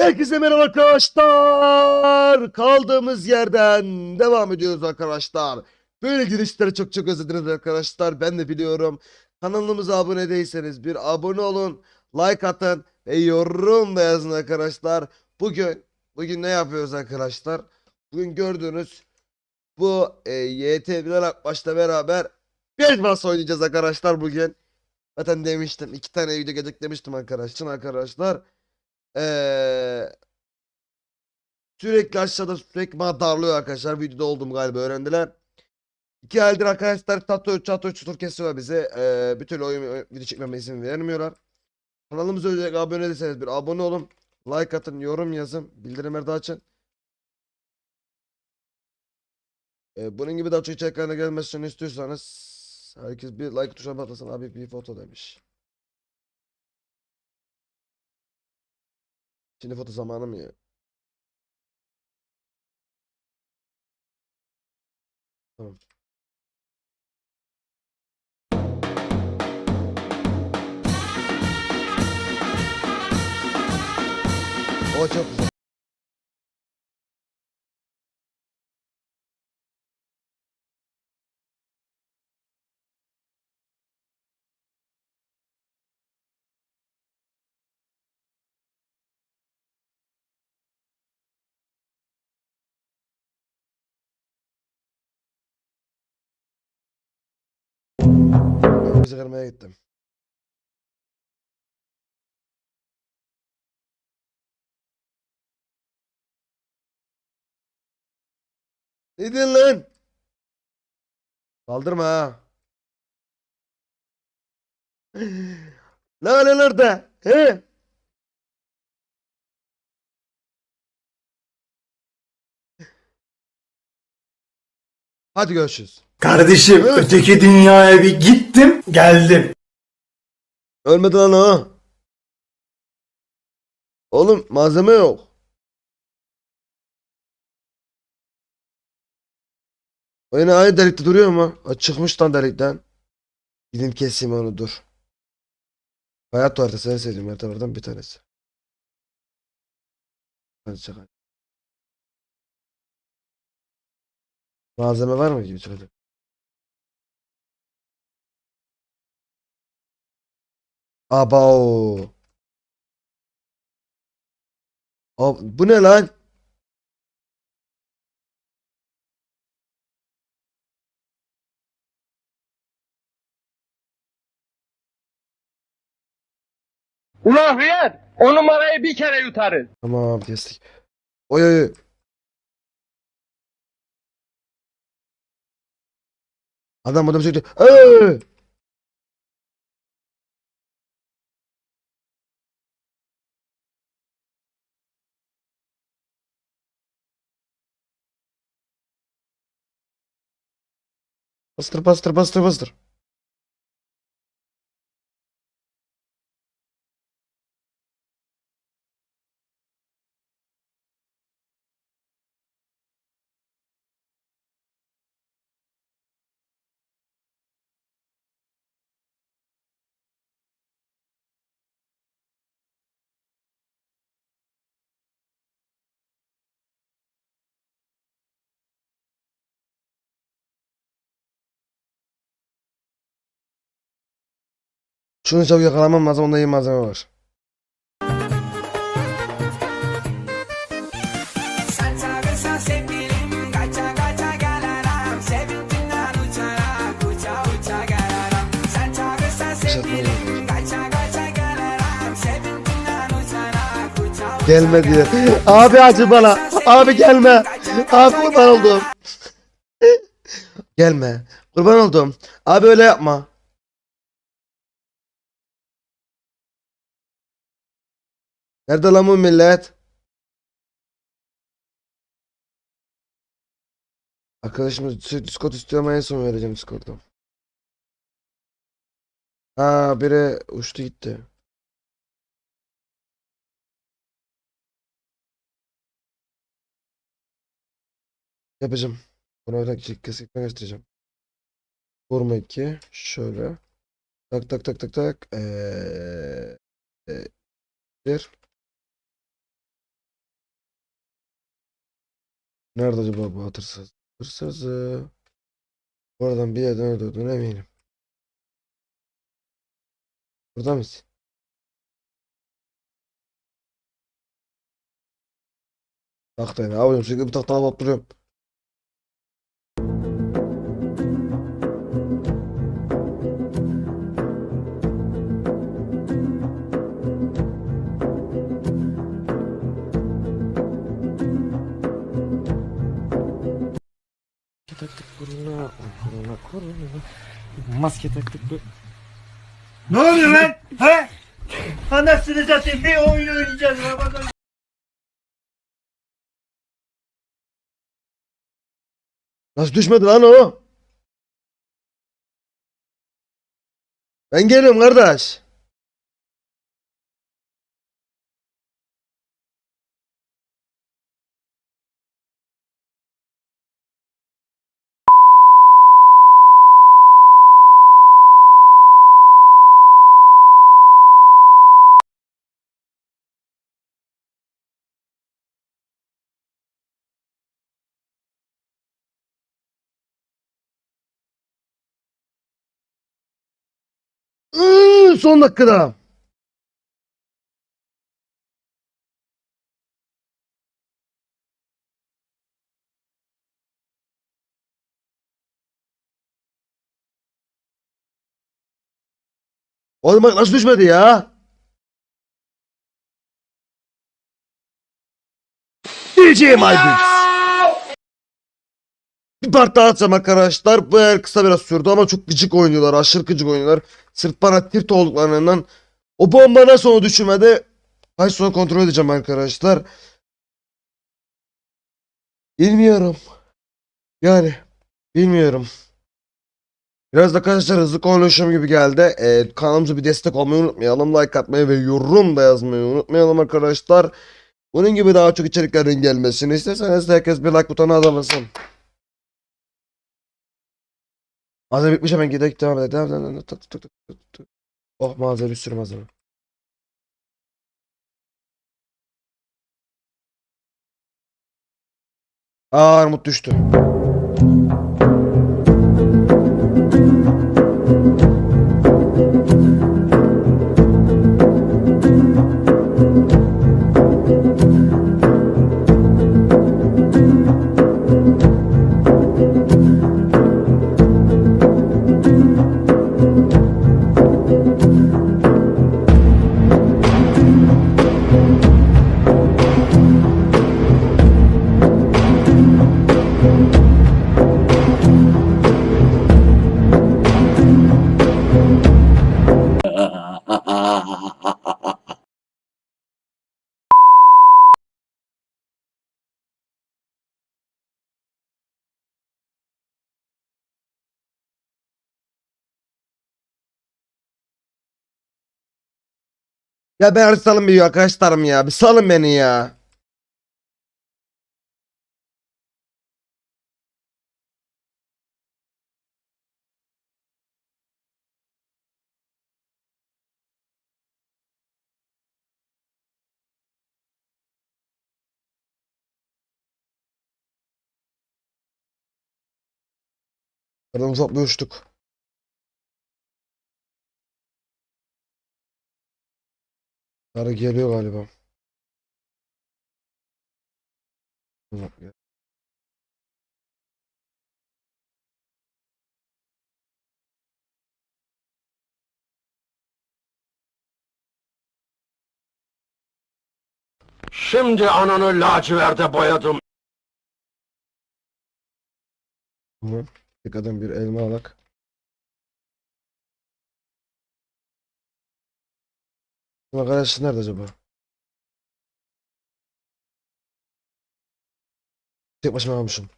Herkese merhaba arkadaşlar. Kaldığımız yerden devam ediyoruz arkadaşlar. Böyle girişleri çok çok özlediniz arkadaşlar. Ben de biliyorum. Kanalımıza abone değilseniz bir abone olun. Like atın ve yorum da yazın arkadaşlar. Bugün bugün ne yapıyoruz arkadaşlar? Bugün gördüğünüz bu e, YT1 Akbaş'la beraber Bedwars oynayacağız arkadaşlar bugün. Zaten demiştim. iki tane video gelecek demiştim arkadaşlar. Arkadaşlar. Eee sürekli aşağıda sürekli bana darlıyor arkadaşlar. Videoda oldum galiba öğrendiler. İki aydır arkadaşlar çatı çatı çutur kesiyorlar bizi. Eee bir türlü oyun, video çekmeme izin vermiyorlar. Kanalımıza özellikle abone değilseniz bir abone olun. Like atın, yorum yazın, bildirimleri de açın. Eee, bunun gibi daha çok içeriklerine gelmesini istiyorsanız herkes bir like tuşuna basın abi bir foto demiş. Şimdi foto zamanı mı ya? Tamam. O çok güzel. Bizi kırmaya gittim. Diyorsun lan? Kaldırma ha. Lan orada? He? Hadi görüşürüz. Kardeşim öteki dünyaya bir gittim geldim. Ölmedi lan o. Oğlum malzeme yok. O yine aynı delikte duruyor mu? Ha, çıkmış lan delikten. Gidip keseyim onu dur. Hayat en sevdiğim haritalardan bir tanesi. Hadi çakal. Malzeme var mı gibi söyle. Abo. Ab bu ne lan? Ulan hıyar! O numarayı bir kere yutarız. Tamam kestik. Oy oy oy. Adam adam söyledi. Eee! Bastır bastır bastır bastır. Şunu çabuk yakalamam lazım. Onda iyi malzeme var. Gelme diyor. Abi acı bana. Abi gelme. Abi kurban oldum. gelme. Kurban oldum. Abi öyle yapma. Nerede lan millet? Arkadaşımız Dis- Discord istiyor en son vereceğim Discord'u. Ha biri uçtu gitti. Yapacağım. Bunu öyle kesinlikle göstereceğim. Vurma 2. Şöyle. Tak tak tak tak tak. Ee, e, bir. Nerede acaba bu hırsız? Hırsızı. Oradan bir yerden öldürdüğüne eminim. Burada mısın? Ne yapıyorum? Sürekli bir tahtaya alıp duruyorum. Taktık kuruna, kuruna, kuruna. Maske taktık bu. Ne oluyor lan? He? Anasını satayım bir oyun oynayacağız Ramazan. Nasıl düşmedi lan o? Ben geliyorum kardeş. Son dakikada. Oğlum bak nasıl düşmedi ya? DJ Maybix. Bir part daha atacağım arkadaşlar. Bu el kısa biraz sürdü ama çok gıcık oynuyorlar. Aşırı gıcık oynuyorlar. Sırf bana tirt olduklarından. O bomba nasıl onu düşürmedi? Kaç sonra kontrol edeceğim arkadaşlar. Bilmiyorum. Yani bilmiyorum. Biraz da arkadaşlar hızlı konuşum gibi geldi. Ee, kanalımıza bir destek olmayı unutmayalım. Like atmayı ve yorum da yazmayı unutmayalım arkadaşlar. Bunun gibi daha çok içeriklerin gelmesini isterseniz herkes bir like butonuna azalasın. Malzeme bitmiş hemen gidelim devam edelim. Devam edelim. Tık tık tık tık tık. Oh malzeme bir sürü malzeme. Aa armut düştü. Ya ben artık salın bir arkadaşlarım ya. Bir salın beni ya. Ufak bir uçtuk. Sarı geliyor galiba. Şimdi ananı laciverde boyadım. Tekrardan bir elma alak. Bu Arkadaş nerede acaba? Tek başıma almışım.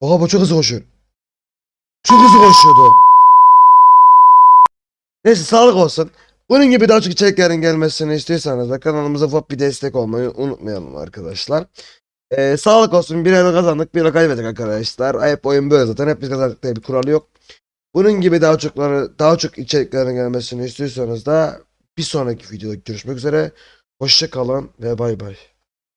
Oha bu çok hızlı koşuyor. Çok hızlı koşuyordu. Neyse sağlık olsun. Bunun gibi daha çok içeriklerin gelmesini istiyorsanız da kanalımıza ufak bir destek olmayı unutmayalım arkadaşlar. Ee, sağlık olsun. Bir el kazandık, bir el kaybettik arkadaşlar. Hep oyun böyle zaten. Hep biz kazandık diye bir kural yok. Bunun gibi daha çokları, daha çok içeriklerin gelmesini istiyorsanız da bir sonraki videoda görüşmek üzere. Hoşça kalın ve bay bay.